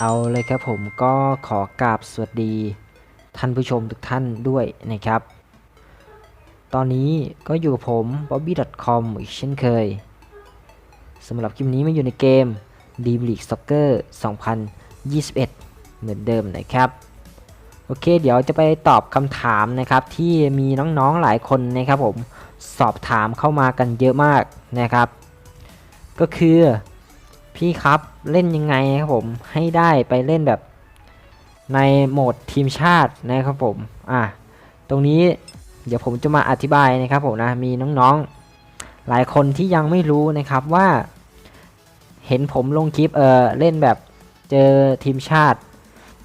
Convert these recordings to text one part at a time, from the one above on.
เอาเลยครับผมก็ขอกราบสวัสดี ท่านผู้ชมทุกท่านด้วยนะครับ ตอนนี้ก็อยู่กับผม bobby.com อีกเช่นเคยสำหรับคลิปนี้มาอยู่ในเกม Dream League Soccer 2021 เหมือนเดิมนะครับ โอเค เดี๋ยวจะไปตอบคำถามนะครับ ที่มีน้องๆหลายคนนะครับผมสอบถามเข้ามากันเยอะมากนะครับ ก็คือพี่ครับ เล่นยังไงครับผมให้ได้ไปเล่นแบบในโหมดทีมชาตินะครับผมอะตรงนี้เดี๋ยวผมจะมาอธิบายนะครับผมนะมีน้องๆ หลายคนที่ยังไม่รู้นะครับว่า เห็นผมลงคลิปเออเล่นแบบเจอทีมชาติ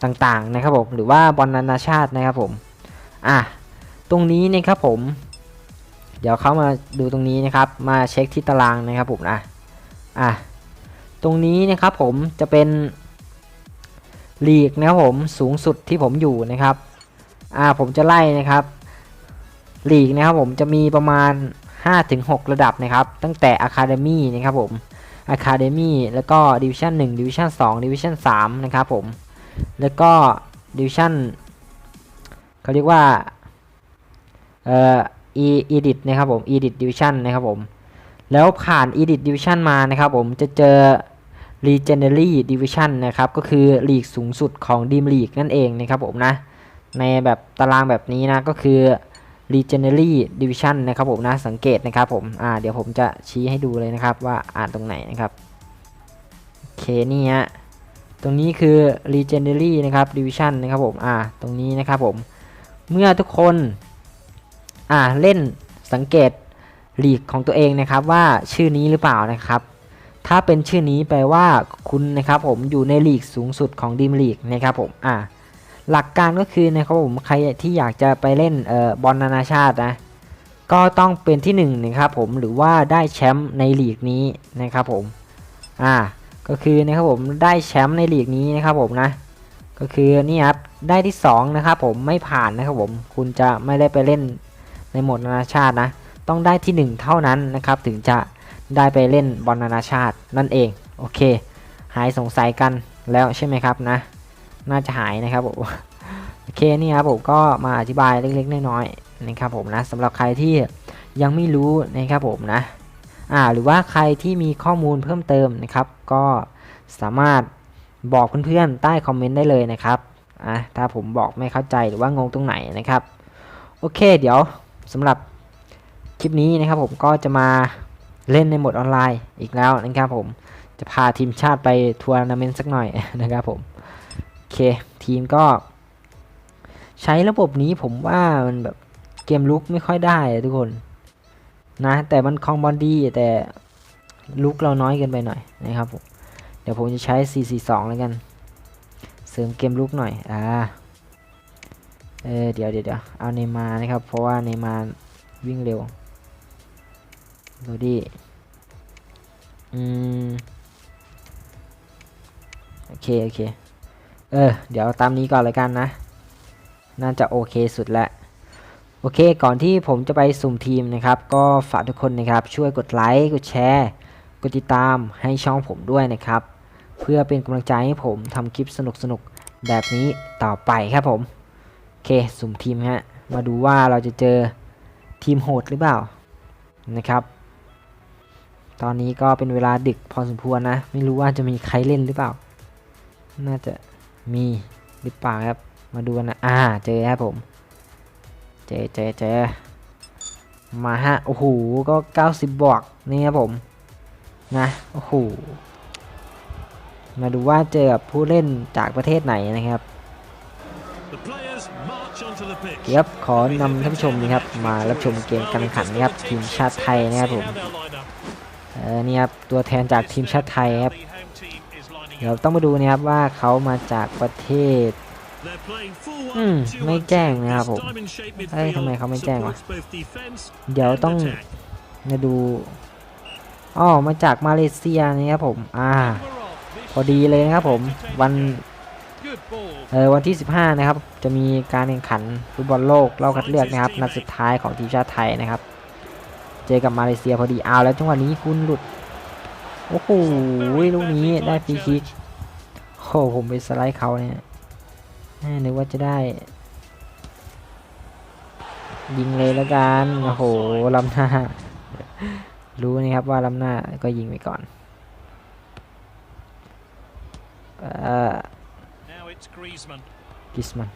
ต่างๆนะครับผมหรือว่าบอลนานาชาตินะครับผมอะตรงนี้นะครับผม เดี๋ยวเข้ามาดูตรงนี้นะครับ มาเช็คที่ตารางนะครับผมนะอะ ตรงนี้นะครับผมจะเป็นลีกนะครับผมสูงสุดที่ผมอยู่นะครับอ่าผมจะไล่นะครับลีกนะครับผมจะมีประมาณ 5-6 ระดับนะครับ ตั้งแต่ Academy นะครับผม Academy แล้วก็ Division 1 Division 2 Division 3 นะครับผม แล้วก็ Division เขาเรียกว่าเอ่อ Edit นะครับผม Edit Division นะครับผม แล้วผ่าน Edit Division มานะครับผมจะเจอ Legendary Division นะครับก็คือลีกสูงสุดของ Dream League นั่นเองนะครับผมนะในแบบตารางแบบนี้นะก็คือ Legendary Division นะครับผมนะสังเกตนะครับผมอ่าเดี๋ยวผมจะชี้ให้ดูเลยนะครับว่าอ่านตรงไหนนะครับโอเคนี่ฮะตรงนี้คือ Legendary นะครับ Division นะครับผมอ่าตรงนี้นะครับผมเมื่อทุกคนอ่าเล่นสังเกต ลีกของตัวเองนะครับว่าชื่อนี้หรือเปล่านะครับ ถ้าเป็นชื่อนี้แปลว่าคุณนะครับผมอยู่ในลีกสูงสุดของดีมลีกนะครับผมอ่าหลักการก็คือนะครับผมใครที่อยากจะไปเล่นเอ่อบอลนานาชาตินะก็ต้องเป็นที่1นงนะครับผมหรือว่าได้แชมป์ในลีกนี้นะครับผมอ่าก็คือนะครับผมได้แชมป์ในลีกนี้นะครับผมนะก็คือนี่ครับได้ที่สองนะครับผมไม่ผ่านนะครับผมคุณจะไม่ได้ไปเล่นในหมดนานาชาตินะ ต้องได้ที่ 1 เท่านั้นนะครับ ถึงจะได้ไปเล่นบอลนานาชาตินั่นเอง โอเค หายสงสัยกันแล้วใช่ไหมครับนะ น่าจะหายนะครับผมโอเคนี่ครับผมก็มาอธิบายเล็กๆน้อยๆนะครับผมนะสำหรับใครที่ยังไม่รู้นะครับผมนะอ่าหรือว่าใครที่มีข้อมูลเพิ่มเติมนะครับ ก็สามารถบอกเพื่อนๆใต้คอมเมนต์ได้เลยนะครับอะถ้าผมบอกไม่เข้าใจหรือว่างงตรงไหนนะครับ โอเค เดี๋ยวสำหรับ คลิปนี้นะครับผมก็จะมาเล่นในโหมดออนไลน์อีกแล้วนะครับผมจะพาทีมชาติไปทัวร์นาเมนต์สักหน่อยนะครับผมโอเคทีมก็ ใช้ระบบนี้ผมว่ามันแบบเกมลุกไม่ค่อยได้ทุกคนนะแต่มันคลองบอลดีแต่ลุกเราน้อยเกินไปหน่อยนะครับผมเดี๋ยวผมจะใช้ 442 แล้วกัน เสริมเกมลุกหน่อยอ่าเออเดี๋ยวเดี๋ยวเอาเนมานะครับเพราะว่าเนมาวิ่งเร็ว ดูดิ อืม โอเค โอเค เออ เดี๋ยวตามนี้ก่อนเลยกันนะ น่าจะโอเคสุดแล้วโอเค ก่อนที่ผมจะไปสุ่มทีมนะครับ ก็ฝากทุกคนนะครับ ช่วยกดไลค์ กดแชร์ กดติดตามให้ช่องผมด้วยนะครับ เพื่อเป็นกำลังใจให้ผมทำคลิปสนุกๆ แบบนี้ต่อไปครับผม โอเค สุ่มทีมฮะ มาดูว่าเราจะเจอทีมโหดหรือเปล่านะครับ ตอนนี้ก็เป็นเวลาดึกพอสมควรนะ ไม่รู้ว่าจะมีใครเล่นหรือเปล่า น่าจะมีหรือเปล่าครับ มาดูกันนะ อ่า เจอครับผม เจอเจอเจอมาฮะ โอ้โห ก็ 90 บวกนี่ครับผม นะ โอ้โห มาดูว่าเจอกับผู้เล่นจากประเทศไหนนะครับ The players march onto the pitch. ครับขอนำท่านผู้ชมนะครับ มารับชมเกมการแข่งขันนะครับ ทีมชาติไทยนะครับผม เออนี่ครับตัวแทนจากทีมชาติไทยครับเดี๋ยวต้องมาดูนะครับว่าเขามาจากประเทศ They're playing full Hmm, one, two, ไม่แจ้งนะครับผมเอ้ยทำไมเขาไม่แจ้งวะเดี๋ยวต้องมาดูอ๋อมาจากมาเลเซียนะครับผม อ่า พอดีเลยนะครับผมวันเออวันที่ 15 นะครับ จะมีการแข่งขันฟุตบอลโลกรอบคัดเลือกนะครับนัดสุดท้ายของทีมชาติไทยนะครับ เจอกับมาเลเซียพอดีเอาแล้วจังหวะนี้คุณหลุด โอ้โหลูกนี้ได้ฟรีคิกโคโหผมไปสไลด์เขาเนี่ยแม่นึกว่าจะได้ ยิงเลยแล้วกัน โอ้โหลำหน้า รู้นะครับว่าลำหน้าก็ยิงไปก่อนเอ่อ Now it's Griezmann. กิสมัน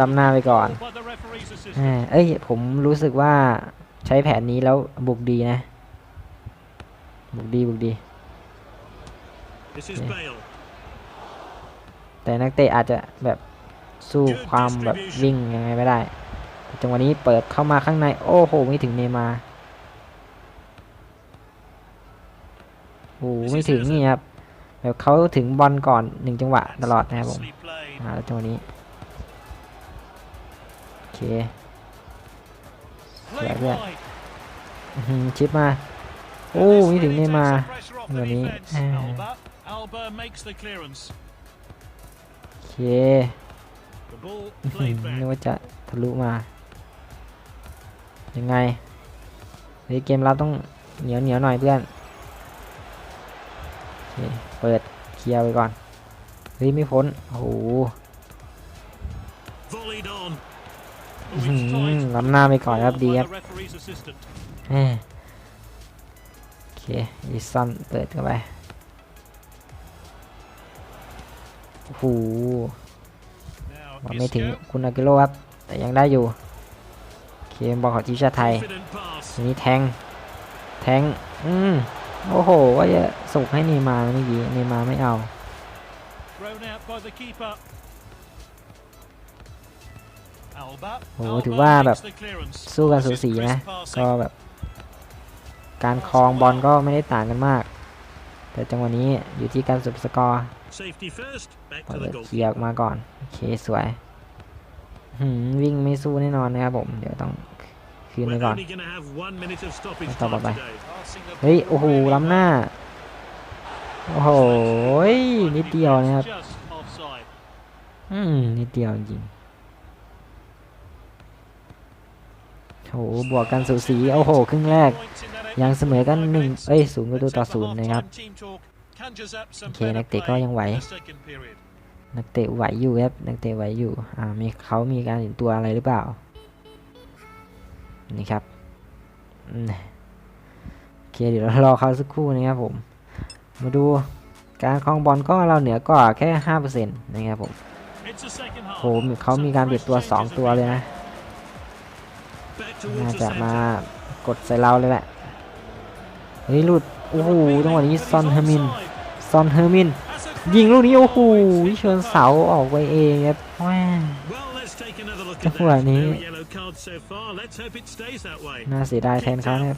ลำหน้าไปก่อน By the referee's แหม่ assistant. เอ้ย ผมรู้สึกว่าใช้แผนนี้แล้วบุกดีนะ บุกดี บุกดี This is Yeah. Bale. แต่นักเตะอาจจะแบบสู้ความแบบวิ่งยังไงไม่ได้แต่จังหวะนี้เปิดเข้ามาข้างใน โอ้โห ไม่ถึงเนย์มาร์โอ้โหไม่ถึงนี่ครับแบบเขาถึงบอลก่อนหนึ่งจังหวะตลอดนะครับผม Nicely played. มาแล้วจังหวะนี้โอ เค Played yeah. wide. อื้อหือชิปมา โอ้ And this ไม่ถึง really เนย์มา takes ร์ the pressure off จังห the วะนี้ defence. อ่า Alba. Alba makes the clearance. โอเค The ball อื้อหือ played นึก back. ว่าจะทะลุมา ยังไงเฮ้ยเกมรับต้องเหนียวเหนียวหน่อยเพื่อนโอเคเปิดเคลียร์ไปก่อนเฮ้ยไม่พ้น โอ้โห ล้ำหน้าไปก่อนครับ Called ดี by ครับ the referee's assistant. แหม่โอเคอีซันเปิดเข้าไปโอ้โห Now บอลไม่ถึง Isco. คุณอากิโลครับ แต่ยังได้อยู่โอเคบอลของทีมชาติไทย Confident pass. ทีนี้แทง แทง อืมโอ้โห ว่าจะส่งให้เนย์มาร์เมื่อกี้เนย์มาร์ไม่เอา โอ้โห Alba ถือว่าแบบ makes the clearance. สู้กันสู This is สีนะ crisp passing. ก็แบบ การครองบอลก็ไม่ได้ต่างกันมาก แต่จังหวะนี้อยู่ที่การสุดสกอร์ Safety first. Back เปิ to the ดเคลียร์ออก goalkeeper. มาก่อน โอเคสวยหืมวิ่งไม่สู้แน่นอนนะครับผม เดี๋ยวต้องคืนไป We're ก่อน only going to have one minute of stoppage Stop time bye. today. Passing the เฮ้ย ball โอ้โห really ล้ำหน้า โอ้โห นิดเดียวนะครับ Just offside. อืม นิดเดียวจริง โหบวกกันสูสีโอ้โหครึ่งแรก ยังเสมอกันหนึ่งเอ้ยศูนย์ประตูต่อศูนย์นะครับโอเคนักเตะก็ยังไหว นักเตะไหวอยู่ครับนักเตะไหวอยู่อ่ามีเขามีการเห็นตัวอะไรหรือเปล่านี่ครับโอเคเดี๋ยวเรารอเขาสักครู่นะครับผม มาดูการครองบอลก็เราเหนือกว่าแค่ห้าเปอร์เซ็นต์นะครับผมโหเขามีการเปลี่ยนตัวสองตัวเลยนะ น่าจะมากดใส่เราเลยแหละเฮ้ยหลุดโอ้โหจังหวะนี้ซอนเฮอร์มินซอนเฮอร์มิน ยิงลูกนี้โอ้โหเชิญเสาออกไปเองครับจังหวะนี้น่าเสียดายแทนเขาครับ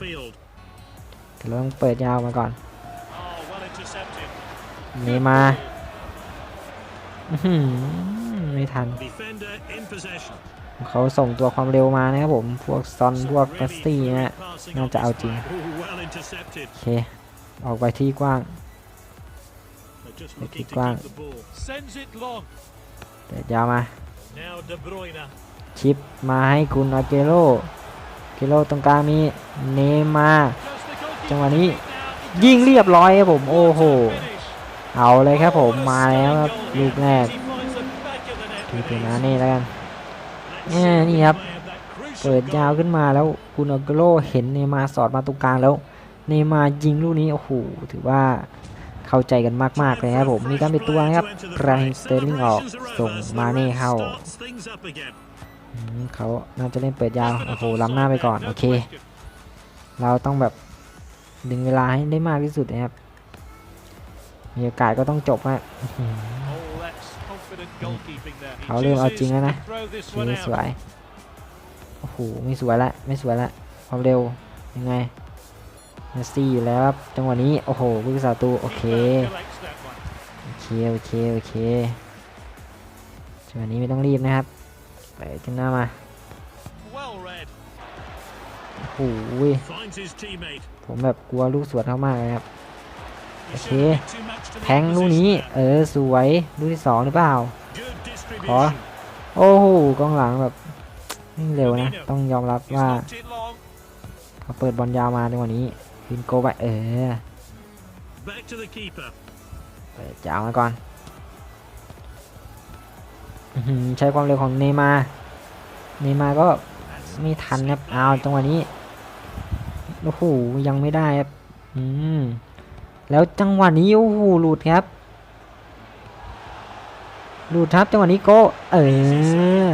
เราต้องเปิดยาวมาก่อนนี่มาไม่ทัน เขาส่งตัวความเร็วมานะครับผม พวกซอน พวกกัสตี้นะน่าจะเอาจริง โอเค ออกไปที่กว้างไปที่กว้างเดี๋ยวาวมา ชิปมาให้คุณอาเกโรเกโรตรงกลางมีเนมาจังหวะนี้ยิงเรียบร้อยครับผม โอ้โห เอาเลยครับผม มาแล้วลูกแรกทีมเป็นอาเน่แล้วกัน Let's เอ้ย see นี่ครับ เปิดยาวขึ้นมาแล้วคุณอากโรเห็นเนมารสอดมาตรงกลางแล้ว เนมายิงลูกนี้ โอ้โห ถือว่าเข้าใจกันมาก ๆ เลยครับผม มีการเปลี่ยนตัวนะครับไรสเตอร์ลิงออกส่งมาเน่เข้าเขาน่าจะเล่นเปิดยาว โอ้โห ล้ำหน้าไปก่อน โอเค เราต้องแบบดึงเวลาให้ได้มากที่สุดนะครับ มีโอกาสก็ต้องจบอะ เขาเริ่มเอาจริงแล้วนะ chooses to throw this โอ one เค out. สวยโอ้โหไม่สวยละไม่สวยละความเร็วยังไงเมสซี่อยู่แล้วครับจังหวะนี้โอ้โหผู้รักษาประตูโอเค Keeper collects that one. โอเคโอเคโอเคจังหวะนี้ไม่ต้องรีบนะครับไปจังหน้ามา Well read. โอ้โห Finds his teammate. ผมแบบกลัวลูกสวนเขามากเลยครับ He Ok. shouldn't be too much to the แทงลูกนี้ opposition เอ there. อสวย ลูกที่สองหรือเปล่า Good distribution. โอ้โหกองหลังแบบวิ่งเร็วนะ ต้องยอมรับว่าเขาเปิดบอลยาวมาในวันนี้ฟินโกไปเออเปิดจะเอามาก่อนใช้ความเร็วของเนย์มาเนย์มาก็ไม่ทันครับเอาจังหวะนี้โอ้โหยังไม่ได้ครับอืมแล้วจังหวะนี้โอ้โหหลุดครับ ดครับจังหวะนี้โกเออ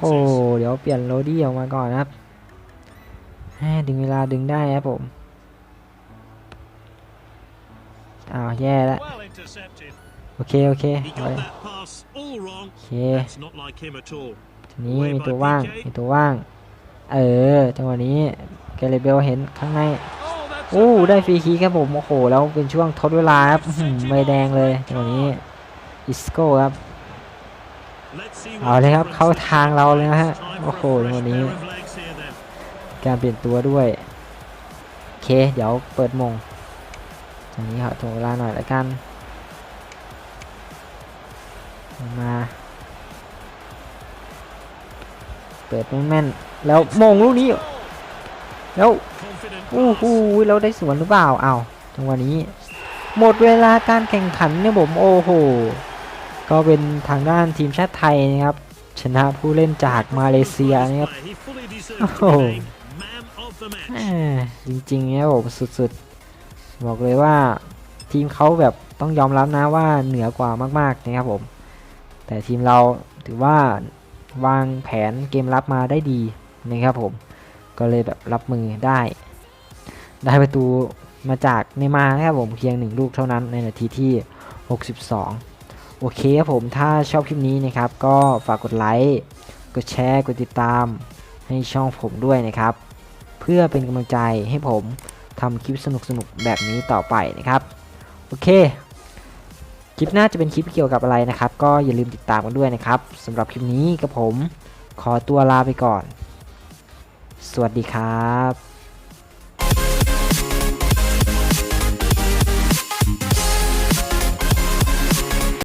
โอ้เดี๋ยวเปลี่ยนโรดี้ออกมาก่อนครับดึงเวลาดึงได้ครับผมอ้าวแย่แล้วโอเคโอเคโอเคทีนี้มีตัวว่างมีตัวว่าง เออจังหวะนี้เกเรเบลเห็นข้างในโอ้ได้ฟรีคีครับผมโอ้โหแล้วเป็นช่วงทดเวลาครับใบแดงเลยจังหวะนี้ อิสโก้ครับ เอาเลยครับเข้าทางเราเลยนะฮะ โอ้โห a จังห fresh วะนี้ การเปลี่ยนตัวด้วยโอเค เดี๋ยวเปิดมงตรงนี้ขอถ่วงเวลาหน่อยละกัน มา เปิดแม่นๆแล้วมงลูกนี้ แล้วโอ้โหเราได้สวนหรือเปล่าเอ้าจังหวะนี้ หมดเวลาการแข่งขันเนี่ยผม โอ้โห ก็เป็นทางด้านทีมชาติไทยนะครับ ชนะผู้เล่นจากมาเลเซียนะครับ He fully deserved to Oh. be named man of the match. แหจริงๆเนี่ยผมสุดๆ บอกเลยว่าทีมเขาแบบต้องยอมรับนะว่าเหนือกว่ามากๆนะครับผม แต่ทีมเราถือว่าวางแผนเกมรับมาได้ดีนะครับผม ก็เลยแบบรับมือได้ ได้ประตูมาจากเนมาร์นะครับผมเพียงหนึ่งลูกเท่านั้นในนาทีที่ 62 โอเคครับผมถ้าชอบคลิปนี้นะครับ ก็ฝากกดไลค์กดแชร์กดติดตามให้ช่องผมด้วยนะครับ เพื่อเป็นกำลังใจให้ผมทำคลิปสนุกๆแบบนี้ต่อไปนะครับ โอเค คลิปหน้าจะเป็นคลิปเกี่ยวกับอะไรนะครับ ก็อย่าลืมติดตามกันด้วยนะครับสำหรับคลิปนี้กับผม ขอตัวลาไปก่อน สวัสดีครับ